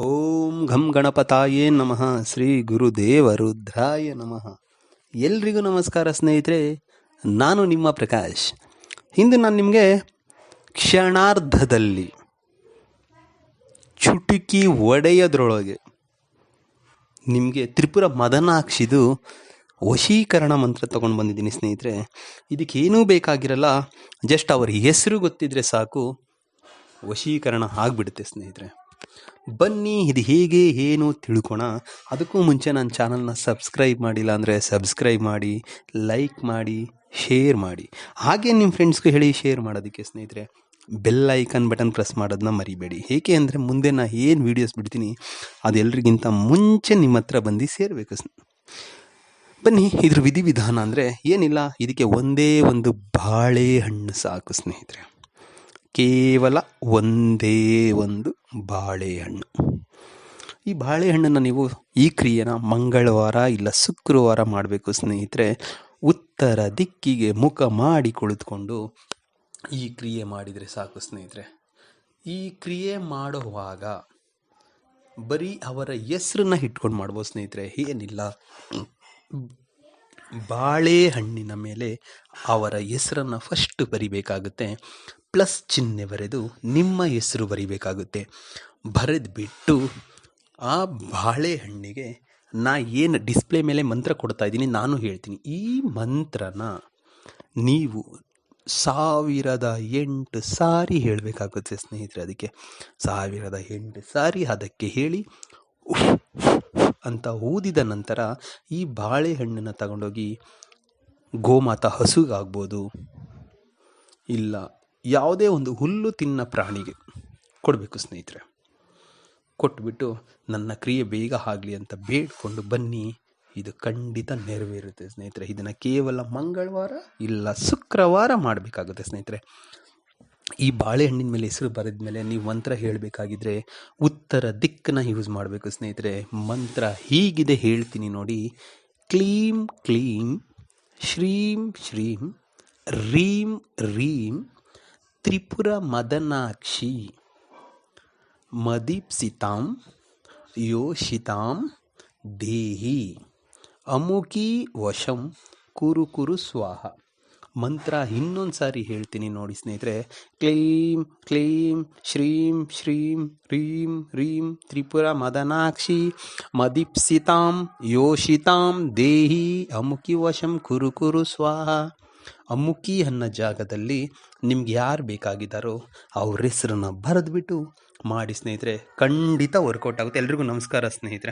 ಓಂ ಘಂ ಗಣಪತಾಯೇ ನಮಃ. ಶ್ರೀ ಗುರುದೇವ ರುದ್ರಾಯ ನಮಃ. ಎಲ್ರಿಗೂ ನಮಸ್ಕಾರ ಸ್ನೇಹಿತರೆ, ನಾನು ನಿಮ್ಮ ಪ್ರಕಾಶ್. ಇಂದು ನಾನು ನಿಮಗೆ ಕ್ಷಣಾರ್ಧದಲ್ಲಿ ಚುಟುಕಿ ಒಡೆಯದ್ರೊಳಗೆ ನಿಮಗೆ ತ್ರಿಪುರ ಮದನಾಕ್ಷಿದು ವಶೀಕರಣ ಮಂತ್ರ ತಗೊಂಡು ಬಂದಿದ್ದೀನಿ ಸ್ನೇಹಿತರೆ. ಇದಕ್ಕೇನೂ ಬೇಕಾಗಿರಲ್ಲ, ಜಸ್ಟ್ ಅವ್ರ ಹೆಸರು ಗೊತ್ತಿದ್ರೆ ಸಾಕು, ವಶೀಕರಣ ಆಗಿಬಿಡುತ್ತೆ ಸ್ನೇಹಿತರೆ. ಬನ್ನಿ, ಇದು ಹೇಗೆ, ಏನು ತಿಳ್ಕೊಣ. ಅದಕ್ಕೂ ಮುಂಚೆ ನನ್ನ ಚಾನಲ್ನ ಸಬ್ಸ್ಕ್ರೈಬ್ ಮಾಡಿಲ್ಲ ಅಂದರೆ ಸಬ್ಸ್ಕ್ರೈಬ್ ಮಾಡಿ, ಲೈಕ್ ಮಾಡಿ, ಶೇರ್ ಮಾಡಿ. ಹಾಗೆ ನಿಮ್ಮ ಫ್ರೆಂಡ್ಸ್ಗೂ ಹೇಳಿ ಶೇರ್ ಮಾಡೋದಕ್ಕೆ ಸ್ನೇಹಿತರೆ, ಬೆಲ್ ಐಕನ್ ಬಟನ್ ಪ್ರೆಸ್ ಮಾಡೋದನ್ನ ಮರಿಬೇಡಿ. ಏಕೆ ಅಂದರೆ ಮುಂದೆ ನಾನು ಏನು ವೀಡಿಯೋಸ್ ಬಿಡ್ತೀನಿ ಅದೆಲ್ಲರಿಗಿಂತ ಮುಂಚೆ ನಿಮ್ಮ ಹತ್ರ ಬಂದು ಸೇರಬೇಕು ಬನ್ನಿ, ಇದ್ರ ವಿಧಿವಿಧಾನ ಅಂದರೆ ಏನಿಲ್ಲ, ಇದಕ್ಕೆ ಒಂದೇ ಒಂದು ಬಾಳೆಹಣ್ಣು ಸಾಕು ಸ್ನೇಹಿತರೆ. ಕೇವಲ ಒಂದೇ ಒಂದು ಬಾಳೆಹಣ್ಣು. ಈ ಬಾಳೆಹಣ್ಣನ್ನು ನೀವು ಈ ಕ್ರಿಯೆನ ಮಂಗಳವಾರ ಇಲ್ಲ ಶುಕ್ರವಾರ ಮಾಡಬೇಕು ಸ್ನೇಹಿತರೆ, ಉತ್ತರ ದಿಕ್ಕಿಗೆ ಮುಖ ಮಾಡಿ ಕುಳಿತುಕೊಂಡು ಈ ಕ್ರಿಯೆ ಮಾಡಿದರೆ ಸಾಕು ಸ್ನೇಹಿತರೆ. ಈ ಕ್ರಿಯೆ ಮಾಡುವಾಗ ಬರೀ ಅವರ ಹೆಸ್ರನ್ನ ಇಟ್ಕೊಂಡು ಮಾಡ್ಬೋದು ಸ್ನೇಹಿತರೆ, ಏನಿಲ್ಲ. ಬಾಳೆಹಣ್ಣಿನ ಮೇಲೆ ಅವರ ಹೆಸರನ್ನು ಫಸ್ಟ್ ಬರಿಬೇಕಾಗುತ್ತೆ. ಪ್ಲಸ್ ಚಿಹ್ನೆ ಬರೆದು ನಿಮ್ಮ ಹೆಸರು ಬರಿಬೇಕಾಗುತ್ತೆ. ಬರೆದು ಬಿಟ್ಟು ಆ ಬಾಳೆಹಣ್ಣಿಗೆ ನಾ ಏನು ಡಿಸ್ಪ್ಲೇ ಮೇಲೆ ಮಂತ್ರ ಕೊಡ್ತಾ ಇದ್ದೀನಿ ನಾನು ಹೇಳ್ತೀನಿ. ಈ ಮಂತ್ರನ ನೀವು ಸಾವಿರದ ಎಂಟು ಸಾರಿ ಹೇಳಬೇಕಾಗುತ್ತೆ ಸ್ನೇಹಿತರೆ ಅದಕ್ಕೆ. ಸಾವಿರದ ಎಂಟು ಸಾರಿ ಅದಕ್ಕೆ ಹೇಳಿ ಅಂತ ಊದಿದ ನಂತರ ಈ ಬಾಳೆಹಣ್ಣನ್ನು ತಗೊಂಡೋಗಿ ಗೋಮಾತ ಹಸುಗಾಗ್ಬೋದು. ಇಲ್ಲ ಯಾವುದೇ ಒಂದು ಹುಲ್ಲು ತಿನ್ನ ಪ್ರಾಣಿಗೆ ಕೊಡಬೇಕು ಸ್ನೇಹಿತರೆ. ಕೊಟ್ಬಿಟ್ಟು ನನ್ನ ಕ್ರಿಯೆ ಬೇಗ ಆಗಲಿ ಅಂತ ಬೇಡ್ಕೊಂಡು ಬನ್ನಿ. ಇದು ಖಂಡಿತ ನೆರವೇರುತ್ತೆ ಸ್ನೇಹಿತರೆ. ಇದನ್ನು ಕೇವಲ ಮಂಗಳವಾರ ಇಲ್ಲ ಶುಕ್ರವಾರ ಮಾಡಬೇಕಾಗುತ್ತೆ ಸ್ನೇಹಿತರೆ. ಈ ಬಾಳೆಹಣ್ಣಿನ ಮೇಲೆ ಹೆಸರು ಬರೆದ ಮೇಲೆ ನೀವು ಮಂತ್ರ ಹೇಳಬೇಕಾಗಿದ್ರೆ ಉತ್ತರ ದಿಕ್ಕನ್ನ ಯೂಸ್ ಮಾಡಬೇಕು ಸ್ನೇಹಿತರೆ. ಮಂತ್ರ ಹೀಗಿದೆ ಹೇಳ್ತೀನಿ ನೋಡಿ. ಕ್ಲೀಂ ಕ್ಲೀಂ ಶ್ರೀಂ ಶ್ರೀಂ ರೀಂ ರೀಂ ತ್ರಿಪುರ ಮದನಾಕ್ಷಿ ಮದೀಪ್ಸಿತಾಂ ಯೋಷಿತಾಂ ದೇಹಿ ಅಮುಕಿ ವಶಂ ಕುರು ಕುರು ಸ್ವಾಹ ಮಂತ್ರ ಇನ್ನೊಂದು ಸಾರಿ ಹೇಳ್ತೀನಿ ನೋಡಿ ಸ್ನೇಹಿತರೆ. ಕ್ಲೀಂ ಕ್ಲೀಂ, ಶ್ರೀಂ ಶ್ರೀಂ, ರೀಂ ರೀಂ, ತ್ರಿಪುರ ಮದನಾಕ್ಷಿ, ಮದೀಪ್ಸಿತಾಂ ಯೋಷಿತಾಂ ದೇಹಿ, ಅಮುಕಿ ವಶಂ ಕುರು ಕುರು ಸ್ವಾಹ. ಅಮುಕಿ ಅನ್ನೋ ಜಾಗದಲ್ಲಿ ನಿಮ್ಗೆ ಯಾರು ಬೇಕಾಗಿದ್ದಾರೋ ಅವ್ರ ಹೆಸರನ್ನ ಬರೆದ್ಬಿಟ್ಟು ಮಾಡಿ ಸ್ನೇಹಿತರೆ, ಖಂಡಿತ ವರ್ಕೌಟ್ ಆಗುತ್ತೆ. ಎಲ್ರಿಗೂ ನಮಸ್ಕಾರ ಸ್ನೇಹಿತರೆ.